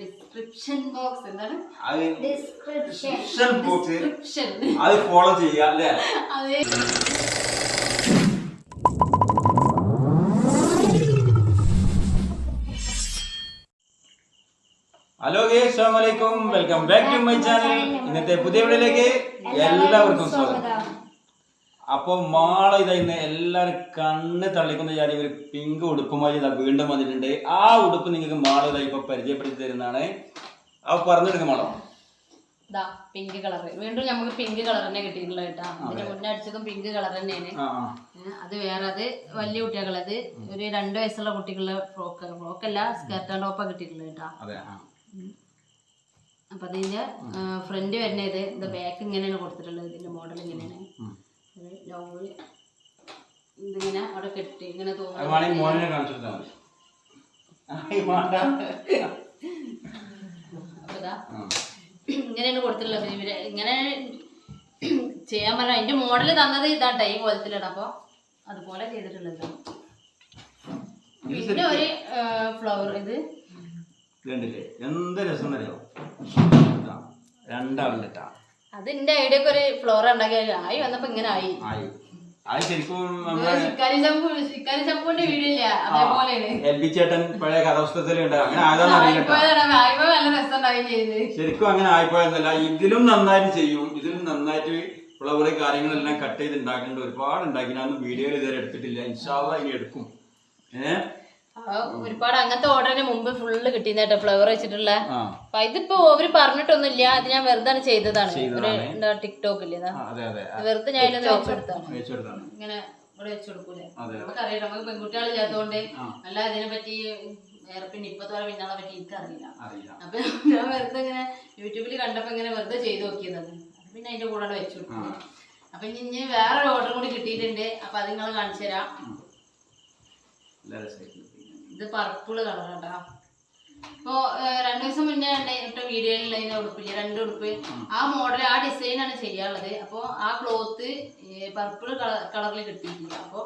Description box എന്താണ്? Description description box description അത് follow ചെയ്യാം അല്ലേ? അതെ. ഹലോ അസ്സാം വലൈക്കും welcome back to my channel. ഇന്നത്തെ പുതിയ വീഡിയോയിലേക്ക് എല്ലാവർക്കും സ്വാഗതം. അപ്പൊ മാള ഇതാ ഇന്ന് എല്ലാവരും കണ്ണ് തള്ളിക്കുന്ന ജാതി ഒരു പിങ്ക് ഉടുപ്പുമായി ഇതാ വീണ്ടും വന്നിട്ടുണ്ട്. ആ ഉടുപ്പ് നിങ്ങൾക്ക് മാള ഇതാ ഇപ്പൊ പരിചയപ്പെടുത്തി തരുന്നതാണ്. അപ്പൊ പറഞ്ഞെടുക്കും മാളോ. ഇതാ പിങ്ക് കളർ. വീണ്ടും നമുക്ക് പിങ്ക് കളർ തന്നെ കിട്ടിയിട്ടുള്ളത് കേട്ടോ. അതിന്റെ മുന്നേ അടിച്ചതും പിങ്ക് കളർ തന്നെയാണ്. അത് വേറെ അത് വലിയ കുട്ടികളത്. ഒരു രണ്ടു വയസ്സുള്ള കുട്ടികളുടെ ഫ്രോക്ക് ഫ്രോക്കല്ല സ്കർട്ട് ആൻഡ് ടോപ്പാ കിട്ടിയിട്ടുള്ളത് കേട്ടോ. അപ്പൊ അതിന്റെ ഫ്രണ്ട് വരുന്നത് ഇത്. ബാക്ക് ഇങ്ങനെയാണ് കൊടുത്തിട്ടുള്ളത്. ഇതിന്റെ മോഡൽ ഇങ്ങനെയാണ്. ലവ് ഇതിങ്ങനെ അവിടെ കെട്ടി ഇങ്ങനെ തോന്നുന്നു. ഇങ്ങനെയാണ് കൊടുത്തിട്ടുള്ളത് ഇവർ ഇങ്ങനെ ചെയ്യാൻ പറഞ്ഞ അതിന്റെ മോഡൽ തന്നത് ഇതാട്ടെ ഈ കോലത്തിലാണ്. അപ്പൊ അതുപോലെ ചെയ്തിട്ടുള്ളത്. പിന്നെ ഒരു ഫ്ലവർ ഇത്. കണ്ടില്ലേ എന്ത് രസം അറിയോ രണ്ടാളുണ്ട്. അത് എന്റെ ഐഡിയ ഒരു ഫ്ലോർ ഉണ്ടാക്കി. ആയി വന്നപ്പോ ഇങ്ങനെ ആയി. ആയി. അത് ശരിക്കും ശിക്കാരി ശിക്കാരി എൽ ബി ചേട്ടൻ പഴയ കഥാപുസ്തകത്തിലുണ്ട് അങ്ങനെ ആയതാന്ന് അറിയില്ല ട്ടാ. ആയിപ്പോയതാണ്. ആയിപ്പോ നല്ല ചെയ്ത്. ശരിക്കും അങ്ങനെ ആയിപ്പോയെന്നല്ല ഇതിലും നന്നായിട്ട് ചെയ്യും. ഇതിലും നന്നായിട്ട് ഫ്ലവർ കാര്യങ്ങളെല്ലാം കട്ട് ചെയ്ത് ഉണ്ടാക്കേണ്ട ഒരുപാട് ഉണ്ടാക്കി ഞാൻ വീഡിയോയിൽ ഇതുവരെ എടുത്തിട്ടില്ല. ഇൻഷാല്ല ഇനി എടുക്കും. ഏഹ് ഒരുപാട് അങ്ങനത്തെ ഓർഡറിന് മുമ്പ് ഫുള്ള് കിട്ടിയെന്നേട്ടോ ഫ്ലവർ വെച്ചിട്ടുള്ള. അപ്പൊ ഇതിപ്പോ അവർ പറഞ്ഞിട്ടൊന്നുമില്ല അത് ഞാൻ വെറുതെ ചെയ്തതാണ്. എന്താ. ടിക്ടോക്ക് ഇല്ലേ വെറുതെ ഞാൻ അതിനൊന്ന് വെച്ചെടുത്താണ് ഇങ്ങനെ ഇവിടെ വെച്ചുകൊടുക്കൂലേ നമുക്കറിയാം നമുക്ക് ആ. അല്ല അതിനെ പറ്റി വേറെ പിന്നെ ഇപ്പത്തെ പോലെ പിന്നാളെ പറ്റി എനിക്കറിയില്ല. അപ്പൊ ഞാൻ വെറുതെ ഇങ്ങനെ യൂട്യൂബിൽ കണ്ടപ്പോ ഇങ്ങനെ വെറുതെ ചെയ്ത് നോക്കിയതാണ് പിന്നെ അതിന്റെ കൂടെ വെച്ചു. അപ്പൊ ഇനി ഇനി വേറെ ഓർഡർ കൂടി കിട്ടിയിട്ടുണ്ട്. അപ്പൊ അത് നിങ്ങൾ കാണിച്ചു തരാം. ഇത് പർപ്പിൾ കളർ കേട്ടോ ഇപ്പോ ഏഹ്, രണ്ടു ദിവസം മുന്നേ ഇട്ട വീഡിയോയിൽ ഉടുപ്പ് രണ്ട് ഉടുപ്പ്. ആ മോഡൽ ആ ഡിസൈൻ ആണ് ചെയ്യാനുള്ളത്. അപ്പോൾ ആ ക്ലോത്ത് പർപ്പിൾ കളറിൽ കിട്ടിയിട്ടില്ല. അപ്പോൾ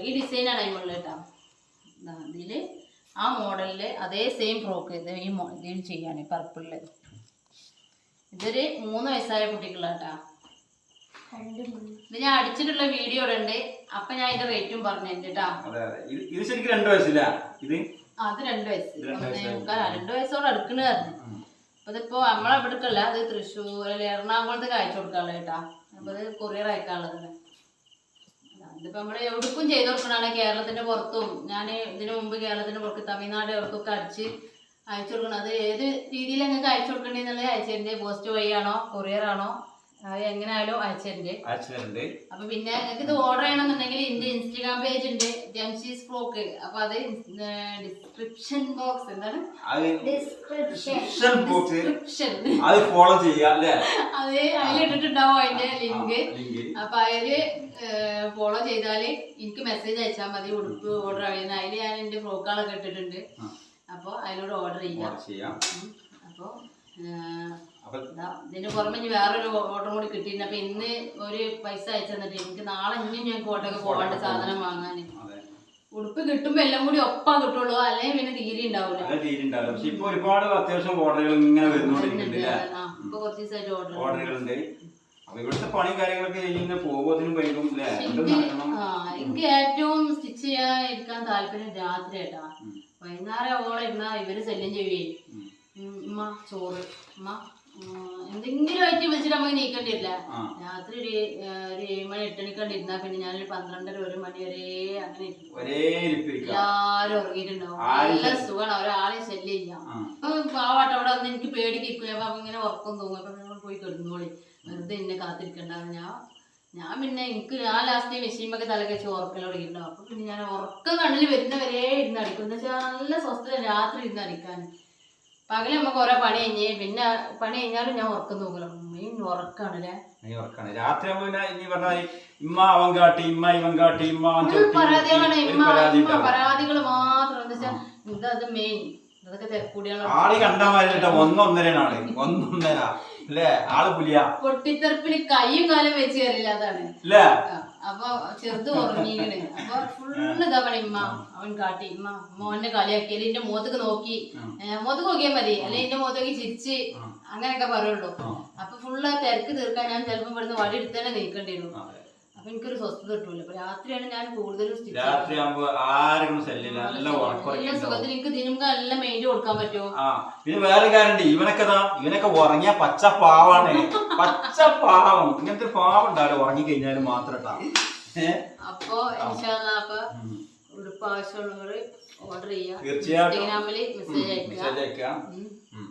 ഈ ഡിസൈൻ ആണ് അതിനുള്ളത് കേട്ടോ ഇതിൽ ആ മോഡലിൽ അതേ സെയിം ഫ്രോക്ക് ഈ ഇതിൽ ചെയ്യാണ് പർപ്പിളിൽ. ഇതൊരു മൂന്ന് വയസ്സായ കുട്ടിക്കുള്ള കേട്ടാ ഇത് ഞാൻ അടിച്ചിട്ടുള്ള വീഡിയോ ഉണ്ട്. അപ്പൊ ഞാൻ അതിന്റെ റേറ്റും പറഞ്ഞു കേട്ടാ അതെ അതെ. ഇത് ശരിക്കും രണ്ട് വയസ്സില്ല ഇത്? അത് രണ്ട് വയസ്സ്. രണ്ടു വയസ്സോട് അപ്പൊ ഇതിപ്പോ നമ്മളെ ഇവിടേക്കല്ല അത് തൃശ്ശൂർ അല്ലെ എറണാകുളത്തേക്ക് അയച്ചു കൊടുക്കാനുള്ള കേട്ടാ. അപ്പൊ കൊറിയർ അയക്കാനുള്ളത് അതിപ്പോ നമ്മൾ എവിടേക്കും ചെയ്ത് കൊടുക്കണാണ് കേരളത്തിന്റെ പുറത്തും. ഞാൻ ഇതിനു മുമ്പ് കേരളത്തിന്റെ പുറത്ത് തമിഴ്നാട് എവിടേക്കൊക്കെ അടിച്ച് അയച്ചു കൊടുക്കണം അത് ഏത് രീതിയിൽ നിങ്ങൾക്ക് അയച്ചു കൊടുക്കണ്ടെന്നുള്ളത് അയച്ചതിന്റെ പോസ്റ്റ് വഴിയാണോ കൊറിയർ ആണോ? അത് എങ്ങനെ ആയാലും അയച്ചതിന്റെ അയച്ചിട്ടുണ്ട് അപ്പൊ പിന്നെ നിങ്ങൾക്ക് ഇത് ഓർഡർ ചെയ്യണമെന്നുണ്ടെങ്കിൽ എന്റെ ഇൻസ്റ്റാഗ്രാം പേജ് ഉണ്ട് ജംഷീസ് ഫ്രോക്ക് അപ്പൊ അത് ഡിസ്ക്രിപ്ഷൻ ബോക്സ് എന്താണ്? ഡിസ്ക്രിപ്ഷൻ ഡിസ്ക്രിപ്ഷൻ അത് ഫോളോ ചെയ്യാം അത് അതിലിട്ടിട്ടുണ്ടാവും അതിന്റെ ലിങ്ക് അപ്പൊ അതിൽ ഫോളോ ചെയ്താൽ എനിക്ക് മെസ്സേജ് അയച്ചാൽ മതി ഉടുപ്പ് ഓർഡർ ചെയ്യുന്ന. അതിൽ ഞാൻ എന്റെ ഫ്രോക്കുകളൊക്കെ ഇട്ടിട്ടുണ്ട്. അപ്പൊ അതിനോട് ഓർഡർ ചെയ്യാം. ഫോളോ ചെയ്യാം ഇതിന് പുറമെ ഇനി വേറൊരു ഓട്ടം കൂടി കിട്ടിയിട്ടുണ്ട്. അപ്പൊ ഇന്ന് ഒരു പൈസ അയച്ചു തന്നിട്ട് എനിക്ക് നാളെ ഇനിയും ഞാൻ കോട്ടൊക്കെ പോകാണ്ട് സാധനം വാങ്ങാന് ഉടുപ്പ് കിട്ടുമ്പോ എല്ലാം കൂടി ഒപ്പാ കിട്ടുള്ളൂ. അല്ലെങ്കിൽ പിന്നെ തീരെ ഉണ്ടാവില്ല. ഇപ്പൊ ഒരുപാട് അത്യാവശ്യം ഓർഡറുകൾ ഇങ്ങനെ വരുന്നോണ്ടിരിക്കുന്നുണ്ട് ഇവിടുത്തെ പണിയും കാര്യങ്ങളൊക്കെ ഇങ്ങനെ പോകുമ്പോഴത്തേനും വൈകും അല്ലേ എനിക്ക് ഏറ്റവും സ്റ്റിച്ച് ചെയ്യാൻ ഇരിക്കാൻ താല്പര്യം രാത്രി ആയിട്ടാ വൈകുന്നേരം ഓളെ ഇരുന്നാ ഇവർ ശല്യം. ഉം, ഉമ്മ ചോറ്. ഉമ്മ. എന്തെങ്കിലും ആയിട്ട് വിളിച്ചിട്ട് നമുക്ക് നീക്കേണ്ടിയില്ല ആ. രാത്രി ഒരു ഒരു ഏഴ് മണി എട്ട് മണിക്കണ്ട് ഇരുന്നാ പിന്നെ ഞാനൊരു പന്ത്രണ്ടര ഒരു മണി വരെ അങ്ങനെ എല്ലാരും ഉറങ്ങിയിട്ടുണ്ടാവും. നല്ല സുഖമാണ്. ഒരാളെ ശല്യം ഇല്ല ആ. അപ്പൊ പാവാട്ട അവിടെ വന്ന് എനിക്ക് പേടിക്കും അപ്പൊ ഇങ്ങനെ ഉറക്കം തോന്നും. അപ്പൊ നിങ്ങൾ പോയി കിടന്നോളി. വെറുതെ എന്നെ കാത്തിരിക്കണ്ടാവും ഞാൻ ഞാൻ പിന്നെ എനിക്ക് ആ ലാസ്റ്റ് മെഷീമൊക്കെ തലകച്ച് ഉറക്കൽ തുടങ്ങിയിട്ടുണ്ടാവും. അപ്പൊ പിന്നെ ഞാൻ ഉറക്കം കണ്ണിൽ വരുന്നവരെ ഇരുന്ന് അടിക്കും. എന്ന് വെച്ചാൽ നല്ല സ്വസ്ഥത രാത്രി ഇരുന്ന് അടിക്കാൻ പകൽ നമുക്ക് ഓരോ പണി കഴിഞ്ഞ് പിന്നെ പണി കഴിഞ്ഞാലും ഞാൻ ഉറക്കം നോക്കില്ല മെയിൻ ഉറക്കാണല്ലേ? നീ ഓർക്കാണ് രാത്രി ആകുമ്പോ പിന്നെ ഇനി പറഞ്ഞാൽ ഇമ്മ അവൻ കാട്ടി ഇമ്മ ഇവൻ കാട്ടി ഇമ്മ അവൻ ഫുൾ ചവിട്ടി പരാതികളാണ് ഒരു ഇമ്മ പരാതി ഇമ്മ ഉണ്ടാവും. പരാതികൾ മാത്രം എന്താ വെച്ചാൽ ഇതത് മെയിൻ ഇതൊക്കെ തിരക്കൂടിയാണ് ആൾ കണ്ടാൽ മതി കേട്ടോ ഒന്നൊന്നരയാണ് ആൾ ഒന്നൊന്നര. അല്ലേ ആൾ പുലിയാ. പൊട്ടിത്തെറിപ്പിന് കൈയും കാലും വെച്ച് കയറില്ല അതാണ്. അല്ലേ ആ, അപ്പൊ ചെറുത് ഉറങ്ങിക്കണ്. അപ്പൊ ഫുള്ള് ഇതവണ ഇമ്മ അവൻ കാട്ടി. ഇമ്മ മോന്റെ കളിയാക്കി. അല്ലെങ്കിൽ എന്റെ മുഖത്തേക്ക് നോക്കി. മുഖത്തേക്ക് നോക്കിയാൽ മതി. അല്ലെ എന്റെ മുഖത്തേക്ക് ചിരിച്ച് അങ്ങനെയൊക്കെ പറയുള്ളൂ. അപ്പൊ ഫുള്ള് തിരക്ക് തീർക്കാൻ ഞാൻ ചിലപ്പോ ഇവിടുന്ന് വടി എടുത്തന്നെ നീക്കേണ്ടിയിരുന്നു അപ്പൊ എനിക്കൊരു സ്വസ്ഥത കിട്ടൂല. അപ്പൊ രാത്രിയാണ് ഞാൻ കൂടുതലും stitch ചെയ്യുന്നത്. രാത്രി ആകുമ്പോ ശല്യമില്ല. നല്ല നല്ല ഉറക്കുറക്കി സുഖത്തിൽ എനിക്ക് ഇതിനുമ്പ് നല്ല മെയിന്റ് കൊടുക്കാൻ പറ്റുമോ? ആ പിന്നെ വേറെ കാര്യണ്ട് ഇവനൊക്കെ ഇവനൊക്കെ ഉറങ്ങിയ പച്ച പാവാണ് പച്ച പാവം ഇങ്ങനത്തെ ഒരു പാവം ഉണ്ടാവില്ല. ഉറങ്ങി കഴിഞ്ഞാലും മാത്രം. ഏ? അപ്പൊ ഇൻഷാല്ല അപ്പൊ ഉടുപ്പ് ആവശ്യമുള്ളവർ ഓർഡർ ചെയ്യാം തീർച്ചയായിട്ടും. ഇൻസ്റ്റാഗ്രാമിൽ മെസ്സേജ് അയക്കുക. മെസ്സേജ് അയക്കാം ഉം. ഉം.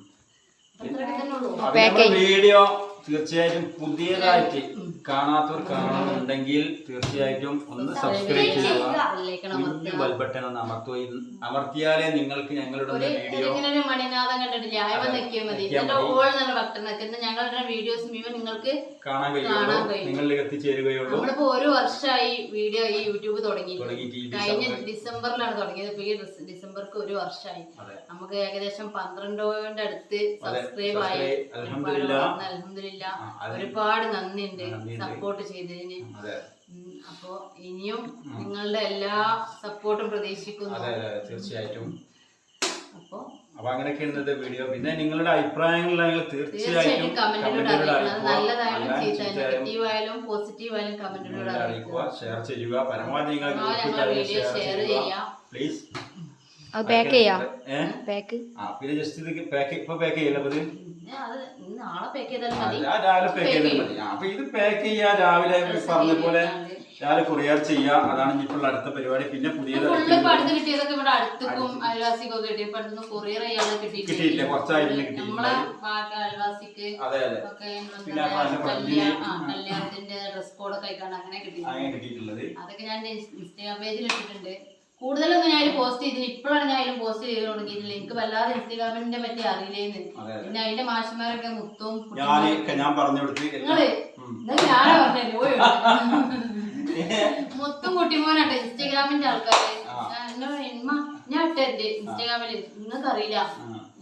അത്രയൊക്കെ തന്നെ ഉള്ളൂ. അപ്പൊ നമ്മുടെ വീഡിയോ തീർച്ചയായിട്ടും പുതിയതായിട്ട് കാണാത്തവർ കാണണമെന്നുണ്ടെങ്കിൽ തീർച്ചയായിട്ടും ഒന്ന് സബ്സ്ക്രൈബ് ചെയ്യുക. കുഞ്ഞു. ബെൽബട്ടൺ ഒന്ന് അമർത്തുക അമർത്തിയാലേ നിങ്ങൾക്ക് ഞങ്ങളുടെ വീഡിയോ മണിനാഥം കണ്ടിട്ടില്ല? അയവ നെക്കിയാൽ മതി. ഞങ്ങളുടെ വീഡിയോസ് മുഴുവൻ നിങ്ങൾക്ക് കാണാൻ കഴിയുള്ളൂ. നിങ്ങളിലേക്ക് എത്തിച്ചേരുകയുള്ളൂ. നമ്മളിപ്പോ ഒരു വർഷമായി വീഡിയോ ഈ യൂട്യൂബ് തുടങ്ങി കഴിഞ്ഞ ഡിസംബറിലാണ് തുടങ്ങിയത്. ഇപ്പൊ ഈ ഡിസ്- ഡിസംബർക്ക് ഒരു വർഷമായി. നമുക്ക് ഏകദേശം പന്ത്രണ്ടോന്റെ അടുത്ത് സബ്സ്ക്രൈബ് ആയി. അലഹമില്ല ഒരുപാട് നന്ദിയുണ്ട്. സപ്പോർട്ട് ചെയ്തതിന് അപ്പോ ഇനിയും നിങ്ങളുടെ എല്ലാ സപ്പോർട്ടും പ്രതീക്ഷിക്കുന്നു. അതെ അതെ തീർച്ചയായിട്ടും. അപ്പോ അങ്ങനെയൊക്കെ ഇന്നത്തെ വീഡിയോ പിന്നെ നിങ്ങളുടെ അഭിപ്രായങ്ങൾ തീർച്ചയായിട്ടും അറിയിക്കുക. ഷെയർ ചെയ്യുക. പരമാവധി നിങ്ങൾ ഷെയർ ചെയ്യുക. പ്ലീസ് അത് പാക്ക് ചെയ്യാം. പാക്ക് ആ പിന്നെ ജസ്റ്റ് ഇത് പാക്ക് ഇപ്പൊ പാക്ക് ചെയ്യല്ലേ അപ്പൊ ഇത് രാവിലെ പാക്ക് ചെയ്താൽ മതി. അപ്പൊ ഇത് പാക്ക് ചെയ്യാ രാവിലെ പറഞ്ഞ പോലെ രാവിലെ കൊറിയർ ചെയ്യാ അതാണ് ഇപ്പോൾ അടുത്ത പരിപാടി. പിന്നെ പുതിയ കിട്ടിയില്ല കിട്ടിയിട്ടില്ല. കിട്ടിയിട്ടില്ല. അതെ അതെ. പിന്നെ അങ്ങനെ കിട്ടിയിട്ടുള്ളത്. അതൊക്കെ ഞാൻ ഇൻസ്റ്റാഗ്രാം പേജിൽ ഇട്ടിട്ടുണ്ട്. കൂടുതലൊന്നും ഞാൻ പോസ്റ്റ് ചെയ്തില്ല. ഇപ്പോഴാണ് ഞാൻ അതിൽ പോസ്റ്റ് ചെയ്ത് തുടങ്ങിയിട്ടില്ല എനിക്ക് വല്ലാതെ ഇൻസ്റ്റാഗ്രാമിനെ പറ്റി അറിയില്ലേന്ന്. പിന്നെ അതിന്റെ മാഷന്മാരൊക്കെ മുത്തും ഞാൻ നിങ്ങൾ? ഞാനാ പറഞ്ഞത്? മുത്തും കുട്ടിമോനാട്ടെ ഇൻസ്റ്റാഗ്രാമിന്റെ ആൾക്കാര്. ഞാൻ ഇട്ടെ ഇൻസ്റ്റാഗ്രാമിൽ നിങ്ങൾക്ക് അറിയില്ല.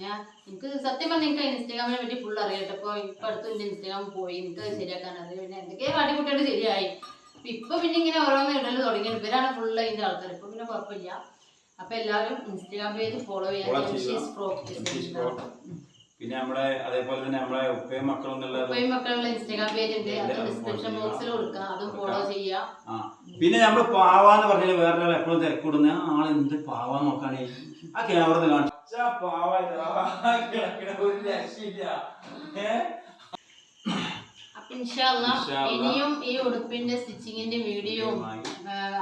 ഞാൻ എനിക്ക് സത്യം പറഞ്ഞ എനിക്ക് ഇൻസ്റ്റാഗ്രാമിനെ പറ്റി ഫുൾ അറിയാട്ടോ ഇപ്പൊ ഇപ്പൊ അടുത്ത് എന്റെ ഇൻസ്റ്റാഗ്രാം പോയി. എനിക്ക് ശരിയാക്കാൻ അറിയാം പിന്നെ എന്തൊക്കെയാ കാട്ടിക്കുട്ടിയോട് ശരിയായി. ഇപ്പൊ പിന്നെ ഇങ്ങനെ ഓരോന്ന് ഇടൽ തുടങ്ങി ഇവരാണ് ഫുൾ അതിന്റെ ആൾക്കാർ ഇപ്പൊ പിന്നെ കുഴപ്പമില്ല. അപ്പൊ എല്ലാവരും ഇൻസ്റ്റാഗ്രാം പേജ് ഫോളോ Follow ചെയ്യാൻ. പിന്നെ നമ്മുടെ അതേപോലെ തന്നെ നമ്മളെ ഉപ്പയും മക്കളും ഉപ്പയും മക്കളുള്ള ഇൻസ്റ്റാഗ്രാം പേജ് ഉണ്ട്. അത് ഡിസ്ക്രിപ്ഷൻ ബോക്സിൽ ചെയ്യുക. കൊടുക്കാം അതും ഫോളോ ചെയ്യാം ആ. പിന്നെ നമ്മൾ പാവാന്ന് പറഞ്ഞാൽ വേറൊരാൾ എപ്പോഴും തിരക്കൂടുന്ന ആൾ എന്ത് പാവാ നോക്കാണേ ആ ക്യാമറ കാണിച്ചു. പാവാ. ഒരു രക്ഷയില്ല. ഏ? അപ്പൊ ഇൻഷാല്ല ഇൻഷാ അല്ലാ. ഇനിയും ഈ ഉടുപ്പിന്റെ സ്റ്റിച്ചിങ്ങിന്റെ വീഡിയോയും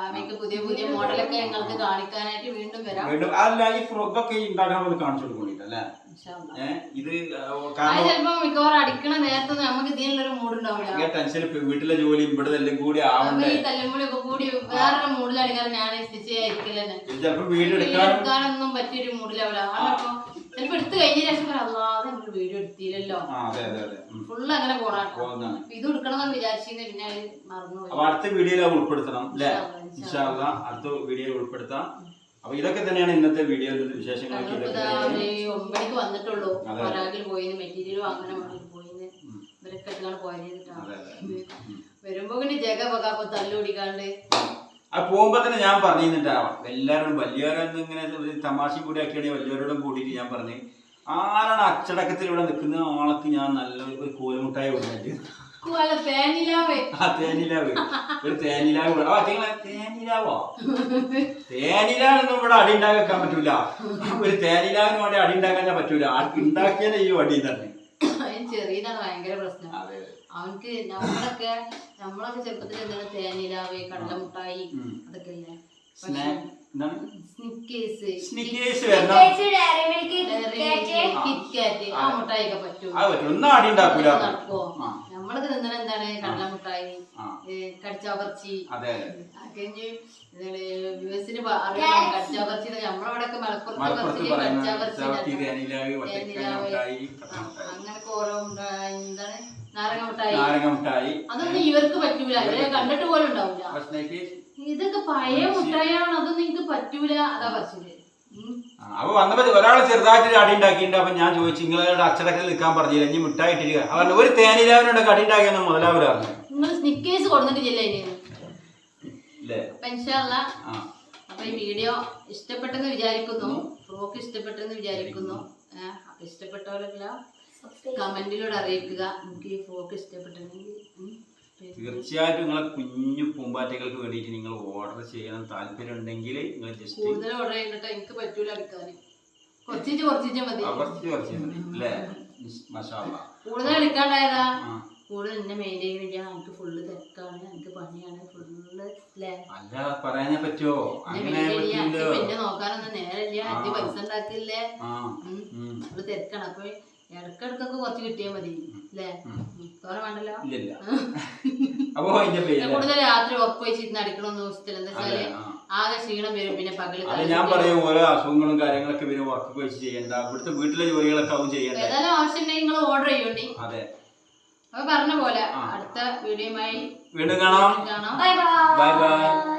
അവയ്ക്ക് പുതിയ പുതിയ മോഡലൊക്കെ ഞങ്ങൾക്ക് കാണിക്കാനായിട്ട് വീണ്ടും വരാം. വീണ്ടും അല്ല ഈ ഫ്രോക്കൊക്കെ ഉണ്ടാക്കാൻ വേണ്ടി കാണിച്ചു ഇത് ചിലപ്പോ മിക്കവാറും അടിക്കണ നേരത്തെ നമുക്ക് ഇതിനുള്ളൊരു മൂഡ് ഉണ്ടാവില്ല ടെൻഷൻ വീട്ടിലെ ജോലി ഇവിടെ എല്ലാം കൂടി ആവണ്ടേ? ഒക്കെ കൂടി വേറൊരു മൂഡിലടിക്കാൻ ഞാൻ സ്റ്റിച്ച് ഇത് ചിലപ്പോ വീട് എടുക്കാനും എടുക്കാനൊന്നും പറ്റിയൊരു മൂഡിലാവില്ല ചിലപ്പോ എടുത്ത് കഴിഞ്ഞ ശേഷം പറയാം, അല്ലാതെ നമ്മൾ വീഡിയോ എടുത്തില്ലല്ലോ. ഫുള്ള് അങ്ങനെ പോണാട്ടോ ഇത് എടുക്കണമെന്ന് വിചാരിച്ചിരുന്നു പിന്നെ അത് മറന്നുപോയി അടുത്ത വീഡിയോയിൽ ഉൾപ്പെടുത്തണം അല്ലേ അടുത്ത വീഡിയോയിൽ ഉൾപ്പെടുത്താം. അപ്പൊ ഇതൊക്കെ തന്നെയാണ് ഇന്നത്തെ വീഡിയോയിലെ വിശേഷങ്ങളൊക്കെ ഒമ്പണിക്ക് വന്നിട്ടുള്ളൂ. അതെ. ഒരാകിൽ മെറ്റീരിയൽ വാങ്ങാൻ വേണ്ടി പോയിന്ന് ഇവരൊക്കെ എടുക്കാണ് പോയത്. വരുമ്പോ പിന്നെ ജഗ പകാപ്പൊ തല്ലുപിടിക്കാണ്ട് ആ പോകുമ്പോ തന്നെ ഞാൻ പറഞ്ഞിരുന്നിട്ടാവാം എല്ലാവരോടും വലിയവരൊന്നും ഇങ്ങനെ തമാശയും കൂടി ആക്കിയാണെങ്കിൽ വലിയവരോടും കൂടിയിട്ട് ഞാൻ പറഞ്ഞു ആരാണ് അച്ചടക്കത്തിൽ ഇവിടെ നിൽക്കുന്ന ആൾക്ക് ഞാൻ നല്ല ഒരു കോലുമുട്ടായി വിടുന്നുണ്ട് തേനിലാവേ. ഒരു തേനിലാവ് ഇവിടെ- ആ നിങ്ങളെ തേനിലാവോ? തേനിലാവൊന്നും ഇവിടെ അടി ഉണ്ടാക്കാൻ പറ്റൂല. ഒരു തേനിലാവിന് വേണ്ടി അടി ഉണ്ടാക്കാൻ പറ്റൂല. ഉണ്ടാക്കിയാലേ ഈ അടി തന്നെ. ചെറിയ ചെറിയതാണ് ഭയങ്കര പ്രശ്നം. അതെ അവൻക്ക് നമ്മളൊക്കെ നമ്മളൊക്കെ ചെറുപ്പത്തിൽ എന്താണ് തേനിലാവ് കടലമുട്ടായി. അതൊക്കെ അല്ലേ നമ്മളൊക്കെ എന്താണ്? കടലമുട്ടായി കടിച്ചവർച്ചി. കഴിഞ്ഞ് യുഎസിന് കടിച്ചാവർച്ചി നമ്മളവിടെയൊക്കെ മലപ്പുറത്ത് കടിച്ചവർച്ചി ഓരോ എന്താണ്? നാരങ്ങ മുട്ടായി അതൊന്നും ഇവർക്ക് പറ്റൂല. ഇവരെ കണ്ടിട്ട് പോലും ഉണ്ടാവില്ല ഇതൊക്കെ പഴയ മുട്ടായാണ് അതൊന്നും എനിക്ക് പറ്റൂല. അതാ ആ, അപ്പൊ വന്നപ്പോ ഒരാൾ ചെറുതായിട്ട് അടി ഉണ്ടാക്കിയിട്ടുണ്ട്. അപ്പൊ ഞാൻ ചോദിച്ചു നിങ്ങളുടെ അച്ചടക്കത്തിൽ നിൽക്കാൻ പറഞ്ഞില്ല? ഇനി മിഠായി ഇട്ടിരിക്കുക അവൻ ഒരു തേനിലാവിനുണ്ട് അടി ഉണ്ടാക്കിയെന്ന് മുതലാവൂല. പറഞ്ഞു. നിങ്ങൾ സ്നിക്കേഴ്സ് കൊടുത്തിട്ടില്ല അപ്പൊ ഈ വീഡിയോ ഇഷ്ടപ്പെട്ടെന്ന് വിചാരിക്കുന്നു. ഫ്രോക്ക് ഇഷ്ടപ്പെട്ടെന്ന് വിചാരിക്കുന്നു. അപ്പൊ ഇഷ്ടപ്പെട്ടവരെല്ലാം കമന്റിലൂടെ അറിയിക്കുക. എനിക്ക് ഈ ഫ്രോക്ക് ഇഷ്ടപ്പെട്ടെങ്കിൽ തീർച്ചയായിട്ടും നിങ്ങളെ കുഞ്ഞു പൂമ്പാറ്റകൾക്ക് വേണ്ടിയിട്ട് നിങ്ങൾ ഓർഡർ ചെയ്യണം. താല്പര്യം ഉണ്ടെങ്കിൽ നിങ്ങൾ ജസ്റ്റ് കൂടുതൽ ഓർഡർ എനിക്ക് പറ്റൂല എടുക്കാൻ കുറച്ചിച്ച് കുറച്ചിച്ച് മതി. കുറച്ച് കുറച്ച് മതി. അല്ലേ? മഷാല്ല കൂടുതൽ എടുക്കാണ്ടായതാ? ആ. കൂടുതൽ എന്നെ മെയിന്റെയിൻ ചെയ്യാൻ എനിക്ക് ഫുള്ള് തിരക്കാണ് എനിക്ക് പണിയാണ്. ഫുള്ള് അല്ലേ അല്ല പറയാനേ പറ്റുമോ അങ്ങനെ പിന്നെ നോക്കാനൊന്നും നേരമില്ല. പൈസ ഉണ്ടാക്കില്ലേ. ഫുള്ള് തിരക്കാണ് അപ്പൊ ഇടക്കിടക്കൊക്കെ കുറച്ച് കിട്ടിയാൽ മതി അല്ലേ. തോനെ വേണ്ടല്ലോ. അപ്പൊ കൂടുതൽ രാത്രി ഉറപ്പ് വെച്ചിരുന്ന് അടിക്കണമെന്ന് എന്താ വെച്ചാൽ ആകെ ക്ഷീണം വരും പിന്നെ പകൽ ഞാൻ പറയും ഓരോ അസുഖങ്ങളും കാര്യങ്ങളൊക്കെ പിന്നെ വെച്ച് ചെയ്യണ്ട. ഇവിടുത്തെ വീട്ടിലെ ജോലികളൊക്കെ ആവും ചെയ്യണ്ട? ഏതായാലും ആവശ്യമുണ്ടെങ്കിൽ നിങ്ങൾ ഓർഡർ ചെയ്യണ്ടി അതെ. അപ്പൊ പറഞ്ഞ പോലെ. അടുത്ത വീഡിയോയുമായി വീണ്ടും കാണാം. Bye bye.